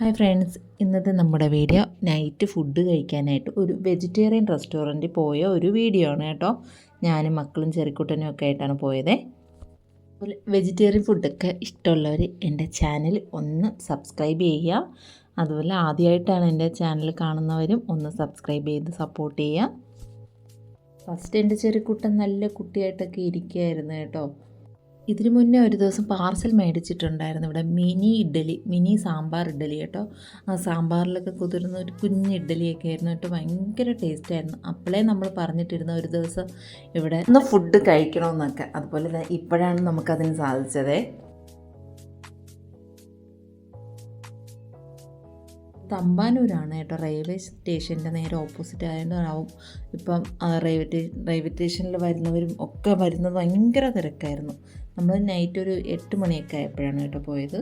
Hi friends ഇന്നത്തെ നമ്മുടെ video night food കഴിക്കാനായിട്ട് ഒരു വെജിറ്റേറിയൻ റെസ്റ്റോറന്റിൽ പോയ ഒരു വീഡിയോ ആണ് കേട്ടോ. ഞാനും മക്കളും ചെറിക്കുട്ടനും ഒക്കെ ആയിട്ടാണ് പോയത്. അതുപോലെ വെജിറ്റേറിയൻ ഫുഡൊക്കെ ഇഷ്ടമുള്ളവർ എന്റെ ചാനൽ ഒന്ന് സബ്സ്ക്രൈബ് ചെയ്യുക. അതുപോലെ ആദ്യമായിട്ടാണ് എന്റെ ചാനൽ കാണുന്നവരും ഒന്ന് സബ്സ്ക്രൈബ് ചെയ്ത് സപ്പോർട്ട് ചെയ്യുക. ഫസ്റ്റ് എന്റെ ചെറിക്കുട്ടൻ നല്ല കുട്ടിയായിട്ടൊക്കെ ഇരിക്കുകയായിരുന്നു കേട്ടോ. ഇതിനു മുന്നേ ഒരു ദിവസം പാർസൽ മേടിച്ചിട്ടുണ്ടായിരുന്നു ഇവിടെ മിനി ഇഡ്ഡലി മിനി സാമ്പാർ ഇഡ്ഡലി കേട്ടോ. ആ സാമ്പാറിലൊക്കെ കുതിർന്ന ഒരു കുഞ്ഞ് ഇഡ്ഡലിയൊക്കെ ആയിരുന്നു കേട്ടോ. ഭയങ്കര ടേസ്റ്റ് ആയിരുന്നു. അപ്പോഴേ നമ്മൾ പറഞ്ഞിട്ടിരുന്ന ഒരു ദിവസം ഇവിടെ ഒന്ന് ഫുഡ് കഴിക്കണമെന്നൊക്കെ അതുപോലെ തന്നെ ഇപ്പോഴാണ് നമുക്കതിന് സാധിച്ചതേ. തമ്പാനൂരാണ് കേട്ടോ റെയിൽവേ സ്റ്റേഷന്റെ നേരെ ഓപ്പോസിറ്റ് ആയതുകൊണ്ടാവും ഇപ്പം റെയിൽവേ റെയിൽവേ സ്റ്റേഷനിൽ വരുന്നവരും ഒക്കെ വരുന്നത് ഭയങ്കര തിരക്കായിരുന്നു. നമ്മൾ നൈറ്റ് ഒരു എട്ട് മണിയൊക്കെ ആയപ്പോഴാണ് കേട്ടോ പോയത്.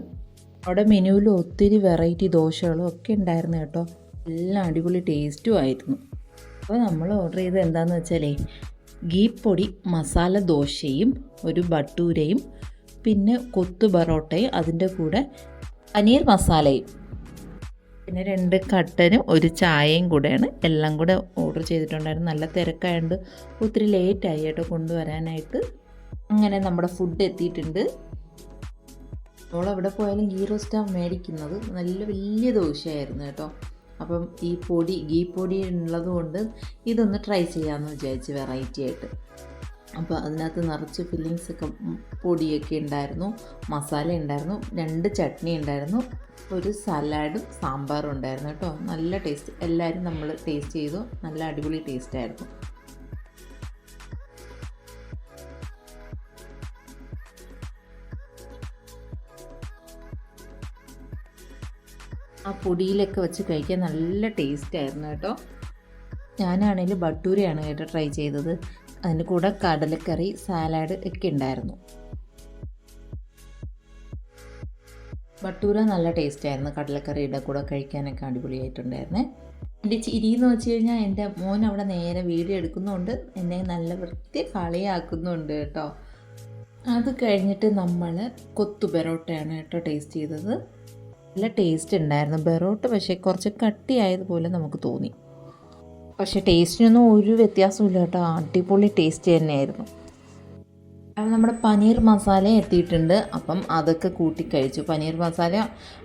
അവിടെ മെനുവിൽ ഒത്തിരി വെറൈറ്റി ദോശകളും ഒക്കെ ഉണ്ടായിരുന്നു കേട്ടോ. എല്ലാം അടിപൊളി ടേസ്റ്റും ആയിരുന്നു. അപ്പോൾ നമ്മൾ ഓർഡർ ചെയ്തത് എന്താണെന്ന് വെച്ചാലേ ഗീ പൊടി മസാല ദോശയും ഒരു ബട്ടൂരയും പിന്നെ കൊത്തു ബറോട്ടയും അതിന്റെ കൂടെ പനീർ മസാലയും. പിന്നെ രണ്ട് കട്ടനും ഒരു ചായയും കൂടെയാണ്. എല്ലാം കൂടെ ഓർഡർ ചെയ്തിട്ടുണ്ടായിരുന്നു. നല്ല തിരക്കായതുകൊണ്ട് ഒത്തിരി ലേറ്റായി കേട്ടോ കൊണ്ടുവരാനായിട്ട്. അങ്ങനെ നമ്മുടെ ഫുഡ് എത്തിയിട്ടുണ്ട്. എവിടെ പോയാലും ഗീ റോസ്റ്റാണ് മേടിക്കുന്നത്. നല്ല വലിയ ദോശയായിരുന്നു കേട്ടോ. അപ്പം ഈ പൊടി ഗീ പൊടി ഉള്ളത് കൊണ്ട് ഇതൊന്ന് ട്രൈ ചെയ്യാമെന്ന് വിചാരിച്ച് വെറൈറ്റി ആയിട്ട്. അപ്പോൾ അതിനകത്ത് നിറച്ച് ഫില്ലിങ്സ് ഒക്കെ പൊടിയൊക്കെ ഉണ്ടായിരുന്നു. മസാല ഉണ്ടായിരുന്നു. രണ്ട് ചട്നി ഉണ്ടായിരുന്നു. ഒരു സലാഡും സാമ്പാറും ഉണ്ടായിരുന്നു കേട്ടോ. നല്ല ടേസ്റ്റ് എല്ലാവരും നമ്മൾ ടേസ്റ്റ് ചെയ്തു. നല്ല അടിപൊളി ടേസ്റ്റ് ആയിരുന്നു. ആ പൊടിയിലൊക്കെ വെച്ച് കഴിക്കാൻ നല്ല ടേസ്റ്റ് ആയിരുന്നു കേട്ടോ. ഞാനാണെങ്കിൽ ബട്ടൂരയാണ് കേട്ടോ ട്രൈ ചെയ്തത്. അതിന്റെ കൂടെ കടലക്കറി സാലഡ് ഒക്കെ ഉണ്ടായിരുന്നു. ബട്ടൂര നല്ല ടേസ്റ്റ് ആയിരുന്നു. കടലക്കറിയുടെ കൂടെ കഴിക്കാനൊക്കെ അടിപൊളിയായിട്ടുണ്ടായിരുന്നേ. എന്റെ ചിരി എന്ന് വെച്ച് കഴിഞ്ഞാൽ എന്റെ മോൻ അവിടെ നേരെ വീഡിയോ എടുക്കുന്നുണ്ട്. എന്നെ നല്ല വൃത്തി കളിയാക്കുന്നുണ്ട് കേട്ടോ. അത് കഴിഞ്ഞിട്ട് നമ്മൾ കൊത്തു ബെറോട്ടയാണ് കേട്ടോ ടേസ്റ്റ് ചെയ്തത്. നല്ല ടേസ്റ്റ് ഉണ്ടായിരുന്നു. പെറോട്ട പക്ഷേ കുറച്ച് കട്ടിയായതുപോലെ നമുക്ക് തോന്നി. പക്ഷേ ടേസ്റ്റിനൊന്നും ഒരു വ്യത്യാസമില്ല കേട്ടോ. അടിപൊളി ടേസ്റ്റ് തന്നെയായിരുന്നു. നമ്മുടെ പനീർ മസാല എത്തിയിട്ടുണ്ട്. അപ്പം അതൊക്കെ കൂട്ടി കഴിച്ചു. പനീർ മസാല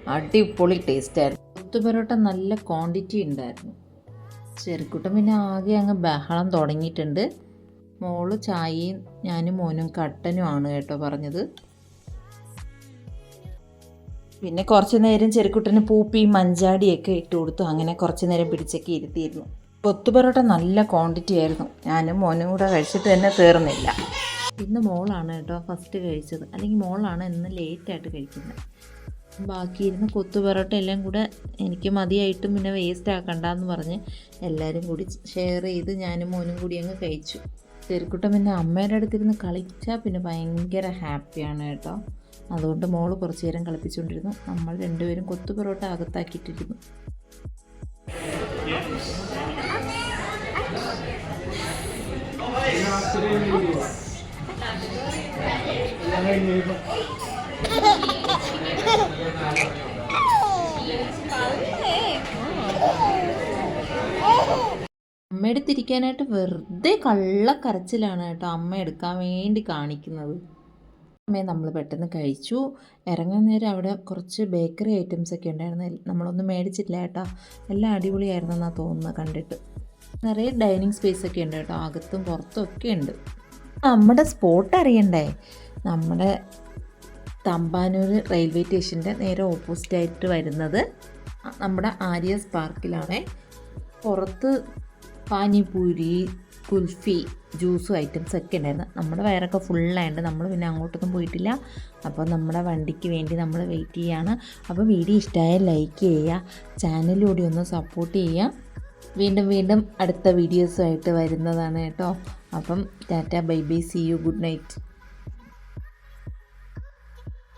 അടിപൊളി ടേസ്റ്റായിരുന്നു പത്ത് പൊറോട്ട നല്ല ക്വാണ്ടിറ്റി ഉണ്ടായിരുന്നു. ചെറുക്കുട്ടം പിന്നെ ആകെ അങ്ങ് ബഹളം തുടങ്ങിയിട്ടുണ്ട്. മോൾ ചായയും ഞാനും മോനും കട്ടനുമാണ് കേട്ടോ പറഞ്ഞത്. പിന്നെ കുറച്ച് നേരം ചെറുക്കുട്ടന് പൂപ്പിയും മഞ്ചാടിയൊക്കെ ഇട്ട് കൊടുത്തു അങ്ങനെ കുറച്ച് നേരം പിടിച്ചൊക്കെ ഇരുത്തിയിരുന്നു. കൊത്തു പൊറോട്ട നല്ല ക്വാണ്ടിറ്റി ആയിരുന്നു. ഞാനും മോനും കൂടെ കഴിച്ചിട്ട് തന്നെ തീർന്നില്ല. ഇന്ന് മോളാണ് കേട്ടോ ഫസ്റ്റ് കഴിച്ചത്. അല്ലെങ്കിൽ മോളാണ് ഇന്ന് ലേറ്റായിട്ട് കഴിക്കുന്നത്. ബാക്കിയിരുന്ന കൊത്തു പൊറോട്ട എല്ലാം കൂടെ എനിക്ക് മതിയായിട്ടും പിന്നെ വേസ്റ്റ് ആക്കണ്ടെന്ന് പറഞ്ഞ് എല്ലാവരും കൂടി ഷെയർ ചെയ്ത് ഞാനും മോനും കൂടി അങ്ങ് കഴിച്ചു. തെരുക്കുട്ടം പിന്നെ അമ്മയുടെ അടുത്തിരുന്ന് കളിച്ചാൽ പിന്നെ ഭയങ്കര ഹാപ്പിയാണ് കേട്ടോ. അതുകൊണ്ട് മോൾ കുറച്ച് നേരം കളിപ്പിച്ചുകൊണ്ടിരുന്നു നമ്മൾ രണ്ടുപേരും കൊത്തു പൊറോട്ട അകത്താക്കിയിട്ടിരുന്നു. അമ്മ എടുത്തിരിക്കാനായിട്ട് വെറുതെ കള്ളക്കരച്ചിലാണ് കേട്ടോ അമ്മ എടുക്കാൻ വേണ്ടി കാണിക്കുന്നത്. അമ്മയെ നമ്മൾ പെട്ടെന്ന് കഴിച്ചു. ഇറങ്ങാൻ നേരം അവിടെ കുറച്ച് ബേക്കറി ഐറ്റംസ് ഒക്കെ ഉണ്ടായിരുന്നു. നമ്മളൊന്നും മേടിച്ചില്ല കേട്ടോ. എല്ലാം അടിപൊളിയായിരുന്നു എന്നാണ് തോന്നുന്നത് കണ്ടിട്ട്. നിറയെ ഡൈനിങ് സ്പേസ് ഒക്കെ ഉണ്ട് കേട്ടോ. അകത്തും പുറത്തും ഒക്കെ ഉണ്ട്. നമ്മുടെ സ്പോട്ട് അറിയണ്ടേ? നമ്മുടെ തമ്പാനൂർ റെയിൽവേ സ്റ്റേഷന്റെ നേരെ ഓപ്പോസിറ്റായിട്ട് വരുന്നത് നമ്മുടെ ആര്യസ് പാർക്കിലാണ്. പുറത്ത് പാനിപൂരി കുൽഫി ജ്യൂസും ഐറ്റംസ് ഒക്കെ ഉണ്ടായിരുന്നു. നമ്മുടെ വയറൊക്കെ ഫുള്ളായിട്ട് നമ്മൾ പിന്നെ അങ്ങോട്ടൊന്നും പോയിട്ടില്ല. അപ്പോൾ നമ്മുടെ വണ്ടിക്ക് വേണ്ടി നമ്മൾ വെയിറ്റ് ചെയ്യുകയാണ് അപ്പോൾ വീഡിയോ ഇഷ്ടമായാൽ ലൈക്ക് ചെയ്യുക ചാനലിലൂടെ ഒന്ന് സപ്പോർട്ട് ചെയ്യുക. വീണ്ടും വീണ്ടും അടുത്ത വീഡിയോസുമായിട്ട് വരുന്നതാണ് കേട്ടോ. അപ്പം tata bye bye see you good night